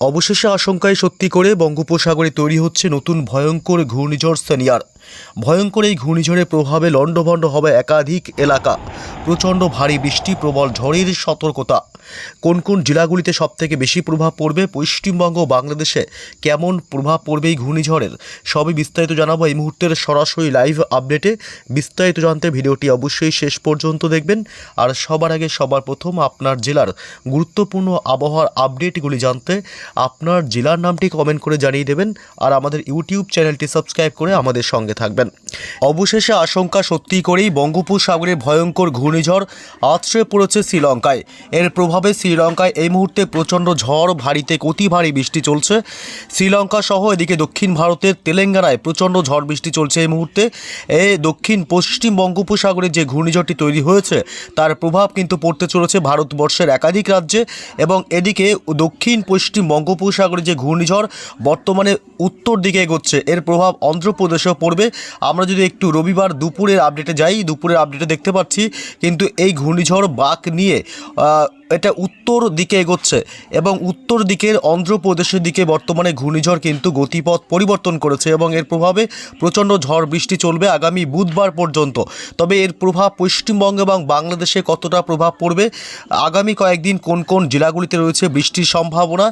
অবশেষে আশঙ্কায় সত্যি করে বঙ্গোপসাগরে তৈরি হচ্ছে নতুন ভয়ঙ্কর ঘূর্ণিঝড় সানিয়ার। ভয়ঙ্কর এই ঘূর্ণিঝড়ের প্রভাবে লণ্ডভণ্ড হবে একাধিক এলাকা। প্রচণ্ড ভারী বৃষ্টি, প্রবল ঝড়ের সতর্কতা। কোন কোন জেলাগুলিতে সবথেকে বেশি প্রভাব পড়বে? পশ্চিমবঙ্গ বাংলাদেশে কেমন প্রভাব পড়বে এই ঘূর্ণিঝড়ের? সবই বিস্তারিত জানাব এই মুহূর্তের সরাসরি লাইভ আপডেটে। বিস্তারিত জানতে ভিডিওটি অবশ্যই শেষ পর্যন্ত দেখবেন। আর সবার আগে সবার প্রথম আপনার জেলার গুরুত্বপূর্ণ আবহাওয়ার আপডেটগুলি জানতে আপনার জেলার নামটি কমেন্ট করে জানিয়ে দেবেন। আর আমাদের ইউটিউব চ্যানেলটি সাবস্ক্রাইব করে আমাদের সঙ্গে থাকবেন। অবশেষে আশঙ্কা সত্যি করেই বঙ্গোপসাগরে ভয়ঙ্কর ঘূর্ণিঝড় আছড়ে পড়েছে শ্রীলঙ্কায়। এর প্রভাবে শ্রীলঙ্কায় এই মুহূর্তে প্রচণ্ড ঝড়, ভারীতে অতি ভারী বৃষ্টি চলছে। শ্রীলঙ্কা সহ এদিকে দক্ষিণ ভারতের তেলেঙ্গানায় প্রচণ্ড ঝড় বৃষ্টি চলছে এই মুহূর্তে। এ দক্ষিণ পশ্চিম বঙ্গোপসাগরে যে ঘূর্ণিঝড়টি তৈরি হয়েছে, তার প্রভাব কিন্তু পড়তে চলেছে ভারতবর্ষের একাধিক রাজ্যে এবং এদিকে দক্ষিণ পশ্চিম বঙ্গোপসাগরে যে ঘূর্ণিঝড় বর্তমানে উত্তর দিকে এগোচ্ছে, এর প্রভাব অন্ধ্রপ্রদেশেও পড়বে। আমরা যদি একটু রবিবার দুপুরের আপডেটে যাই, দুপুরের আপডেটে দেখতে পাচ্ছি কিন্তু এই ঘূর্ণিঝড় বাক নিয়ে এটা উত্তর দিকে এগোচ্ছে এবং উত্তর দিকের অন্ধ্রপ্রদেশের দিকে বর্তমানে ঘূর্ণিঝড় কিন্তু গতিপথ পরিবর্তন করেছে এবং এর প্রভাবে প্রচণ্ড ঝড় বৃষ্টি চলবে আগামী বুধবার পর্যন্ত। তবে এর প্রভাব পশ্চিমবঙ্গ এবং বাংলাদেশে কতটা প্রভাব পড়বে? আগামী কয়েকদিন কোন কোন জেলাগুলিতে রয়েছে বৃষ্টির সম্ভাবনা?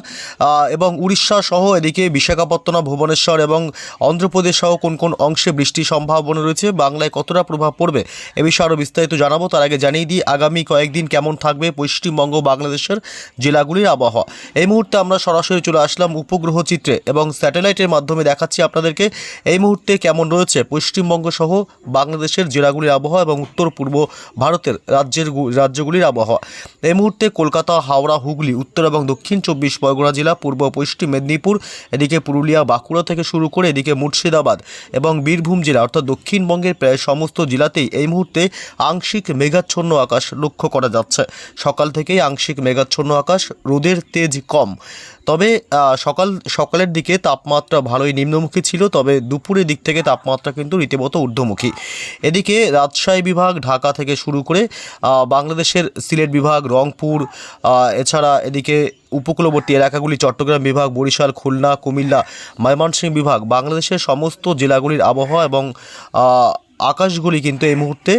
এবং উড়িষ্যা সহ এদিকে বিশাখাপত্তনম, ভুবনেশ্বর এবং অন্ধ্রপ্রদেশ সহ কোন কোন অংশে বৃষ্টির সম্ভাবনা রয়েছে? বাংলায় কতটা প্রভাব পড়বে? এ বিষয়ে আরও বিস্তারিত জানাব। তার আগে জানিয়ে দিই আগামী কয়েকদিন কেমন থাকবে পশ্চিমবঙ্গ ও বাংলাদেশের জেলাগুলির আবহাওয়া। এই মুহূর্তে আমরা সরাসরি চলে আসলাম উপগ্রহ চিত্রে এবং স্যাটেলাইটের মাধ্যমে দেখাচ্ছি আপনাদেরকে এই মুহূর্তে কেমন রয়েছে পশ্চিমবঙ্গ সহ বাংলাদেশের জেলাগুলির আবহাওয়া এবং উত্তর পূর্ব ভারতের রাজ্যের রাজ্যগুলির আবহাওয়া। এই মুহূর্তে কলকাতা, হাওড়া, হুগলি, উত্তর এবং দক্ষিণ চব্বিশ পরগনা জেলা, পূর্ব পশ্চিম মেদিনীপুর, এদিকে পুরুলিয়া, বাঁকুড়া থেকে শুরু করে এদিকে মুর্শিদাবাদ এবং বীরভূম জেলা অর্থাৎ দক্ষিণবঙ্গের প্রায় সমস্ত জেলাতেই এই মুহূর্তে আংশিক মেঘাচ্ছন্ন আকাশ লক্ষ্য করা যাচ্ছে। সকাল থেকেই আংশিক মেঘাচ্ছন্ন আকাশ, রোদের তেজ কম। তবে সকাল, সকালের দিকে তাপমাত্রা ভালোই নিম্নমুখী ছিল, তবে দুপুরের দিক থেকে তাপমাত্রা কিন্তু রীতিমতো ঊর্ধ্বমুখী। এদিকে রাজশাহী বিভাগ, ঢাকা থেকে শুরু করে বাংলাদেশের সিলেট বিভাগ, রংপুর এছাড়া এদিকে উপকূলবর্তী এলাকাগুলি, চট্টগ্রাম বিভাগ, বরিশাল, খুলনা, কুমিল্লা, ময়মনসিংহ বিভাগ, বাংলাদেশের সমস্ত জেলাগুলির আবহাওয়া এবং আকাশগুলি কিন্তু এই মুহূর্তে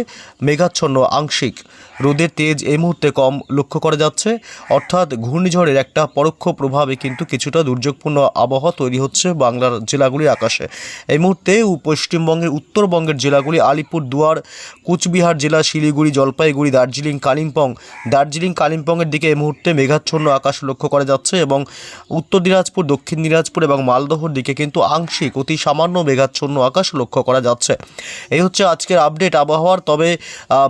মেঘাচ্ছন্ন, আংশিক। রোদের তেজ এই মুহূর্তে কম লক্ষ্য করা যাচ্ছে। অর্থাৎ ঘূর্ণিঝড়ের একটা পরোক্ষ প্রভাবে কিন্তু কিছুটা দুর্যোগপূর্ণ আবহাওয়া তৈরি হচ্ছে বাংলার জেলাগুলির আকাশে। এই মুহূর্তে পশ্চিমবঙ্গের, উত্তরবঙ্গের জেলাগুলি আলিপুর দুয়ার কুচবিহার জেলা, শিলিগুড়ি, জলপাইগুড়ি, দার্জিলিং, কালিম্পং। দার্জিলিং, কালিম্পংয়ের দিকে এই মুহূর্তে মেঘাচ্ছন্ন আকাশ লক্ষ্য করা যাচ্ছে এবং উত্তর দিনাজপুর, দক্ষিণ দিনাজপুর এবং মালদহর দিকে কিন্তু আংশিক অতি সামান্য মেঘাচ্ছন্ন আকাশ লক্ষ্য করা যাচ্ছে। এই হচ্ছে আজকের আপডেট আবহাওয়ার। তবে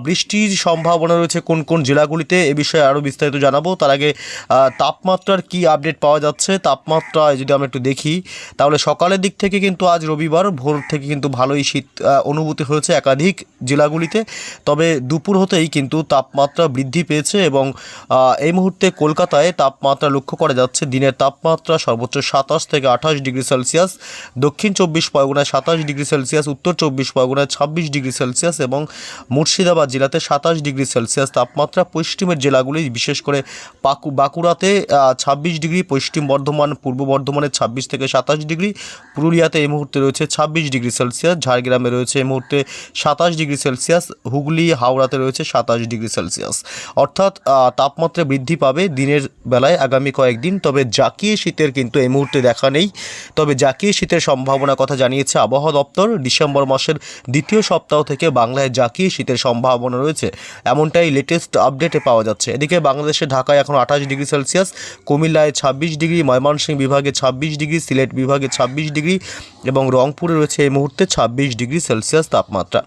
বৃষ্টির সম্ভাবনা রয়েছে কোন কোন জেলাগুলিতে, এ বিষয়ে আরও বিস্তারিত জানাব। তার আগে তাপমাত্রার কি আপডেট পাওয়া যাচ্ছে? তাপমাত্রা যদি আমরা একটু দেখি, তাহলে সকালের দিক থেকে কিন্তু আজ রবিবার, ভোর থেকে কিন্তু ভালোই শীত অনুভূতি হয়েছে একাধিক জেলাগুলিতে। তবে দুপুর হতেই কিন্তু তাপমাত্রা বৃদ্ধি পেয়েছে এবং এই মুহূর্তে কলকাতায় তাপমাত্রা লক্ষ্য করা যাচ্ছে, দিনের তাপমাত্রা সর্বোচ্চ সাতাশ থেকে আঠাশ ডিগ্রি সেলসিয়াস, দক্ষিণ চব্বিশ পরগনায় সাতাশ ডিগ্রি সেলসিয়াস, উত্তর চব্বিশ পরগনায় ছাব্বিশ ডিগ্রি সেলসিয়াস এবং মুর্শিদাবাদ জেলাতে সাতাশ ডিগ্রি সেলসিয়াস। তাপমাত্রা পশ্চিমের জেলাগুলি, বিশেষ করে পাকু বাঁকুড়াতে ছাব্বিশ ডিগ্রি, পশ্চিম বর্ধমান, পূর্ব বর্ধমানে ছাব্বিশ থেকে সাতাশ ডিগ্রি, পুরুলিয়াতে এই মুহূর্তে রয়েছে ছাব্বিশ ডিগ্রি সেলসিয়াস, ঝাড়গ্রামে রয়েছে এই মুহূর্তে সাতাশ ডিগ্রি সেলসিয়াস, হুগলি, হাওড়াতে রয়েছে সাতাশ ডিগ্রি সেলসিয়াস। অর্থাৎ তাপমাত্রা বৃদ্ধি পাবে দিনের বেলায় আগামী কয়েকদিন, তবে জাকিয়ে শীতের কিন্তু এই মুহূর্তে দেখা নেই। তবে জাকিয়ে শীতের সম্ভাবনার কথা জানিয়েছে আবহাওয়া দপ্তর, ডিসেম্বর মাসের দ্বিতীয় সপ্তাহ থেকে বাংলায় জাকিয়ে শীতের সম্ভাবনা রয়েছে। এমনটাই লেটেস্ট আপডেটে পাওয়া যাচ্ছে। এদিকে বাংলাদেশে ঢাকায় এখন আঠাশ ডিগ্রি সেলসিয়াস, কুমিল্লায় ছাব্বিশ ডিগ্রি ময়মনসিংহ বিভাগে ছাব্বিশ ডিগ্রি, সিলেট বিভাগে ছাব্বিশ ডিগ্রি এবং রংপুরে রয়েছে এই মুহূর্তে ছাব্বিশ ডিগ্রি সেলসিয়াস তাপমাত্রা।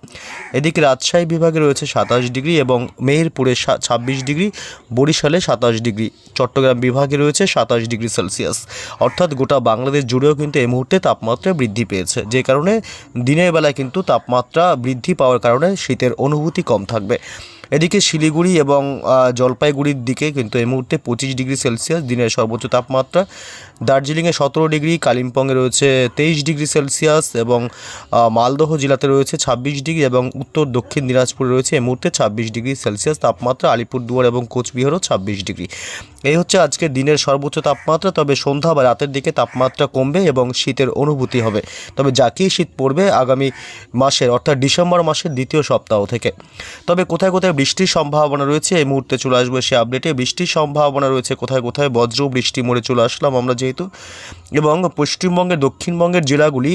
এদিকে রাজশাহী বিভাগে রয়েছে সাতাশ ডিগ্রি এবং মেহেরপুরে ছাব্বিশ ডিগ্রি, বরিশালে সাতাশ ডিগ্রি, চট্টগ্রাম বিভাগে রয়েছে সাতাশ ডিগ্রি সেলসিয়াস। অর্থাৎ গোটা বাংলাদেশ জুড়েও কিন্তু এই মুহূর্তে তাপমাত্রা বৃদ্ধি পেয়েছে। যে কারণে দিনের বেলায় কিন্তু তাপমাত্রা বৃদ্ধি পাওয়ার কারণে শীতের অনুভূতি কম থাকবে। এদিকে শিলিগুড়ি এবং জলপাইগুড়ির দিকে কিন্তু এই মুহূর্তে পঁচিশ ডিগ্রি সেলসিয়াস, দিনের সর্বোচ্চ তাপমাত্রা। দার্জিলিংয়ে সতেরো ডিগ্রি, কালিম্পংয়ে রয়েছে তেইশ ডিগ্রি সেলসিয়াস এবং মালদহ জেলাতে রয়েছে ছাব্বিশ ডিগ্রি এবং উত্তর দক্ষিণ দিনাজপুরে রয়েছে এই মুহূর্তে ছাব্বিশ ডিগ্রি সেলসিয়াস তাপমাত্রা। আলিপুরদুয়ার এবং কোচবিহারও ছাব্বিশ ডিগ্রি। এই হচ্ছে আজকে দিনের সর্বোচ্চ তাপমাত্রা, তবে সন্ধ্যা বা রাতের দিকে তাপমাত্রা কমবে এবং শীতের অনুভূতি হবে। তবে যাকেই শীত পড়বে আগামী মাসের, অর্থাৎ ডিসেম্বর মাসের দ্বিতীয় সপ্তাহ থেকে। তবে কোথায় কোথায় বৃষ্টির সম্ভাবনা রয়েছে, এই মুহূর্তে চলে আসব সে আপডেটে বৃষ্টির সম্ভাবনা রয়েছে, কোথায় কোথায়? বজ্র, বৃষ্টি মোড়ে চলে আসলাম আমরা যেহেতু। এবং পশ্চিমবঙ্গের, দক্ষিণবঙ্গের জেলাগুলি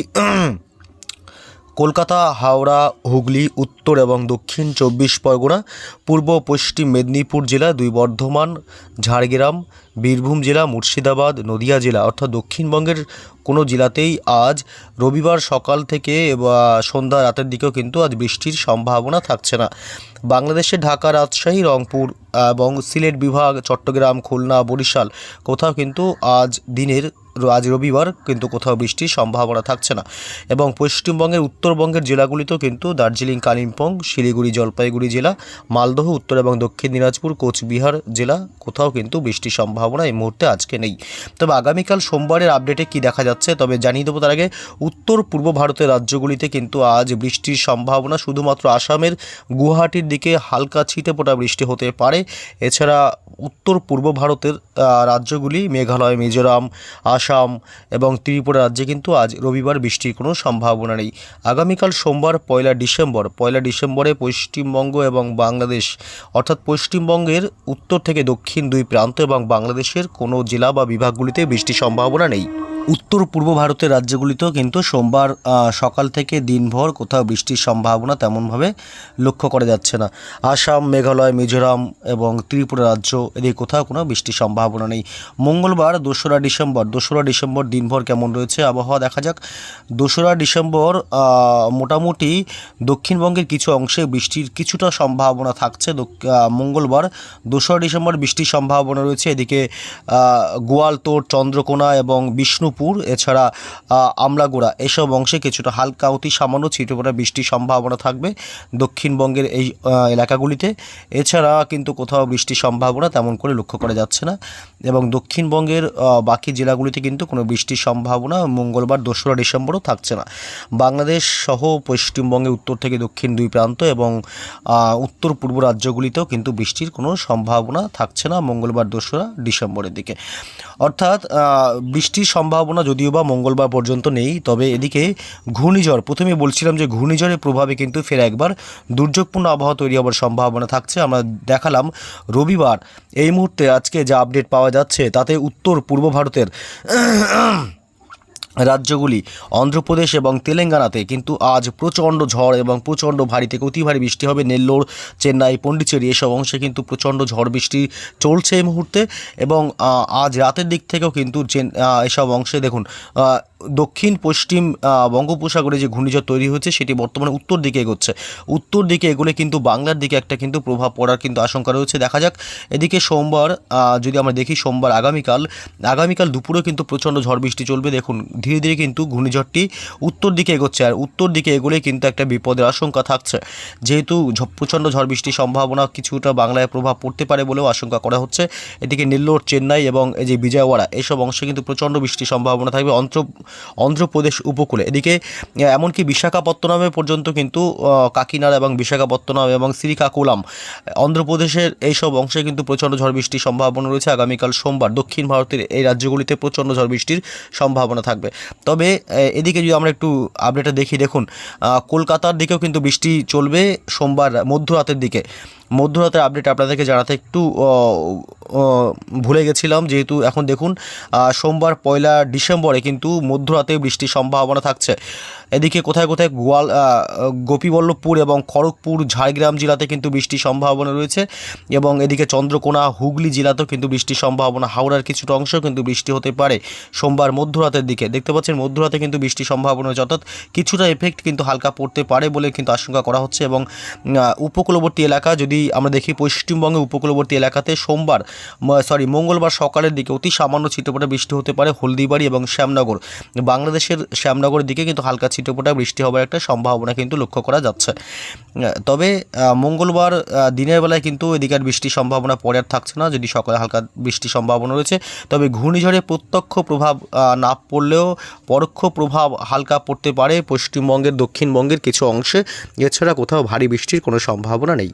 কলকাতা, হাওড়া, হুগলি, উত্তর এবং দক্ষিণ চব্বিশ পরগনা, পূর্ব পশ্চিম মেদিনীপুর জেলা, দুই বর্ধমান, ঝাড়গ্রাম, বীরভূম জেলা, মুর্শিদাবাদ, নদিয়া জেলা। অর্থাৎ দক্ষিণবঙ্গের কোনো জেলাতেই আজ রবিবার সকাল থেকে বা সন্ধ্যা রাতের দিকেও কিন্তু আজ বৃষ্টির সম্ভাবনা থাকছে না। বাংলাদেশে ঢাকা রাজশাহী, রংপুর এবং সিলেট বিভাগ, চট্টগ্রাম, খুলনা, বরিশাল কোথাও কিন্তু আজ দিনের আজ রবিবার কিন্তু কোথাও বৃষ্টির সম্ভাবনা থাকছে না। এবং পশ্চিমবঙ্গের উত্তরবঙ্গের জেলাগুলিতেও কিন্তু দার্জিলিং, কালিম্পং, শিলিগুড়ি, জলপাইগুড়ি জেলা, মালদহ, উত্তর এবং দক্ষিণ দিনাজপুর, কোচবিহার জেলা কোথাও কিন্তু বৃষ্টির সম্ভাবনা এই মুহূর্তে আজকে নেই। তবে আগামীকাল সোমবারের আপডেটে কি দেখা যাচ্ছে, তবে জানিয়ে দেবো তার আগে উত্তর পূর্ব ভারতের রাজ্যগুলিতে কিন্তু আজ বৃষ্টির সম্ভাবনা শুধুমাত্র আসামের গুয়াহাটির দিকে হালকা ছিটে ফোটা বৃষ্টি হতে পারে। এছাড়া উত্তর পূর্ব ভারতের রাজ্যগুলি মেঘালয়, মিজোরাম আসাম এবং ত্রিপুরা রাজ্যে কিন্তু আজ রবিবার বৃষ্টির কোনো সম্ভাবনা নেই। আগামীকাল সোমবার পয়লা ডিসেম্বর, পয়লা ডিসেম্বরে পশ্চিমবঙ্গ এবং বাংলাদেশ, অর্থাৎ পশ্চিমবঙ্গের উত্তর থেকে দক্ষিণ দুই প্রান্ত এবং বাংলাদেশের কোনো জেলা বা বিভাগগুলিতে বৃষ্টির সম্ভাবনা নেই। উত্তর পূর্ব ভারতের রাজ্যগুলিতেও কিন্তু সোমবার সকাল থেকে দিনভর কোথাও বৃষ্টির সম্ভাবনা তেমনভাবে লক্ষ্য করা যাচ্ছে না। আসাম, মেঘালয়, মিজোরাম এবং ত্রিপুরা রাজ্য এদিকে কোথাও কোনো বৃষ্টির সম্ভাবনা নেই। মঙ্গলবার দোসরা ডিসেম্বর দোসরা ডিসেম্বর দিনভর কেমন রয়েছে আবহাওয়া দেখা যাক। দোসরা ডিসেম্বর মোটামুটি দক্ষিণবঙ্গের কিছু অংশে বৃষ্টির কিছুটা সম্ভাবনা থাকছে। মঙ্গলবার দোসরা ডিসেম্বর বৃষ্টির সম্ভাবনা রয়েছে। এদিকে গোয়ালতোড় চন্দ্রকোনা এবং বিষ্ণুপুর এছাড়া আমলাগোড়া। এসব অংশে কিছুটা হালকা, অতি সামান্য ছিটেফোঁটা বৃষ্টির সম্ভাবনা থাকবে দক্ষিণবঙ্গের এই এলাকাগুলিতে। এছাড়া কিন্তু কোথাও বৃষ্টির সম্ভাবনা তেমন করে লক্ষ্য করা যাচ্ছে না এবং দক্ষিণবঙ্গের বাকি জেলাগুলিতে কিন্তু কোনো বৃষ্টির সম্ভাবনা মঙ্গলবার, দোসরা ডিসেম্বরও থাকছে না। বাংলাদেশ সহ পশ্চিমবঙ্গে উত্তর থেকে দক্ষিণ দুই প্রান্ত এবং উত্তর পূর্ব রাজ্যগুলিতেও কিন্তু বৃষ্টির কোনো সম্ভাবনা থাকছে না মঙ্গলবার, দোসরা ডিসেম্বরের দিকে। অর্থাৎ বৃষ্টির সম্ভাবনা যদিও বা মঙ্গলবার পর্যন্ত নেই, তবে এদিকে ঘূর্ণিঝড়, প্রথমে বলছিলাম যে ঘূর্ণিঝড়ের প্রভাবে কিন্তু ফের একবার দুর্যোগপূর্ণ আবহাওয়া তৈরি হওয়ার সম্ভাবনা থাকছে। আমরা দেখালাম রবিবার। এই মুহূর্তে আজকে যা আপডেট পাওয়া যাচ্ছে, তাতে উত্তর পূর্ব ভারতের রাজ্যগুলি অন্ধ্রপ্রদেশ এবং তেলেঙ্গানাতে কিন্তু আজ প্রচণ্ড ঝড় এবং প্রচণ্ড ভারী থেকে অতি ভারী বৃষ্টি হবে। নেল্লোর, চেন্নাই পণ্ডিচেরি এসব অংশে কিন্তু প্রচণ্ড ঝড় বৃষ্টি চলছে এই মুহূর্তে এবং আজ রাতের দিক থেকেও কিন্তু এসব অংশে দেখুন দক্ষিণ, পশ্চিম বঙ্গোপসাগরে যে ঘূর্ণিঝড় তৈরি হচ্ছে, সেটি বর্তমানে উত্তর দিকে এগোচ্ছে। উত্তর দিকে এগোলে কিন্তু বাংলার দিকে একটা কিন্তু প্রভাব পড়ার কিন্তু আশঙ্কা রয়েছে। দেখা যাক, এদিকে সোমবার যদি আমরা দেখি সোমবার আগামীকাল আগামীকাল দুপুরে কিন্তু প্রচণ্ড ঝড় বৃষ্টি চলবে। দেখুন, ধীরে ধীরে কিন্তু ঘূর্ণিঝড়টি উত্তর দিকে এগোচ্ছে আর উত্তর দিকে এগোলে কিন্তু একটা বিপদের আশঙ্কা থাকছে। যেহেতু প্রচণ্ড ঝড় বৃষ্টির সম্ভাবনা কিছুটা বাংলায় প্রভাব পড়তে পারে বলেও আশঙ্কা করা হচ্ছে। এদিকে নেল্লোর, চেন্নাই এবং এই যে বিজয়ওয়াড়া, এসব অংশে কিন্তু প্রচণ্ড বৃষ্টির সম্ভাবনা থাকবে। অন্ধ্র অন্ধ্রপ্রদেশ উপকূলে। এদিকে, এমনকি বিশাখাপত্তনমে পর্যন্ত কিন্তু কাকিনাড়া এবং বিশাখাপত্তনম এবং শ্রীকাকুলাম, অন্ধ্রপ্রদেশের এইসব অংশে কিন্তু প্রচণ্ড ঝড় বৃষ্টির সম্ভাবনা রয়েছে। আগামীকাল সোমবার দক্ষিণ ভারতের এই রাজ্যগুলিতে প্রচণ্ড ঝড় বৃষ্টির সম্ভাবনা থাকবে। তবে এদিকে যদি আমরা একটু আপডেটটা দেখি, দেখুন কলকাতার দিকেও কিন্তু বৃষ্টি চলবে সোমবার মধ্যরাতের দিকে। মধ্যরাতের আপডেট আপনাদেরকে জানাতে একটু ভুলে গেছিলাম। যেহেতু এখন দেখুন সোমবার পয়লা ডিসেম্বরে কিন্তু মধ্যরাতে বৃষ্টির সম্ভাবনা থাকছে। এদিকে কোথায় কোথায় গোয়াল গোপীবল্লভপুর এবং খড়গপুর, ঝাড়গ্রাম জেলাতে কিন্তু বৃষ্টির সম্ভাবনা রয়েছে এবং এদিকে চন্দ্রকোনা, হুগলি জেলাতেও কিন্তু বৃষ্টির সম্ভাবনা, হাওড়ার কিছুটা অংশ কিন্তু বৃষ্টি হতে পারে সোমবার মধ্যরাতের দিকে। দেখতে পাচ্ছেন মধ্যরাতে কিন্তু বৃষ্টির সম্ভাবনা অর্থাৎ কিছুটা এফেক্ট কিন্তু হালকা পড়তে পারে বলে কিন্তু আশঙ্কা করা হচ্ছে এবং উপকূলবর্তী এলাকা যদি আমরা দেখি পশ্চিমবঙ্গের উপকূলবর্তী এলাকাতে সোমবার সরি মঙ্গলবার সকালের দিকে অতি সামান্য ছিটেফোঁটা বৃষ্টি হতে পারে হলদিবাড়ি এবং শ্যামনগর। বাংলাদেশের শ্যামনগরের দিকে কিন্তু হালকা ছিটে ছিটেফোঁটা বৃষ্টি হবার একটা সম্ভাবনা কিন্তু লক্ষ্য করা যাচ্ছে। তবে মঙ্গলবার দিনের বেলায় কিন্তু এদিকে আর বৃষ্টির সম্ভাবনা পরে আর থাকছে না, যদি সকালে হালকা বৃষ্টির সম্ভাবনা রয়েছে। তবে ঘূর্ণিঝড়ে প্রত্যক্ষ প্রভাব না পড়লেও পরোক্ষ প্রভাব হালকা পড়তে পারে পশ্চিমবঙ্গের, দক্ষিণবঙ্গের কিছু অংশে। এছাড়া কোথাও ভারী বৃষ্টির কোনো সম্ভাবনা নেই।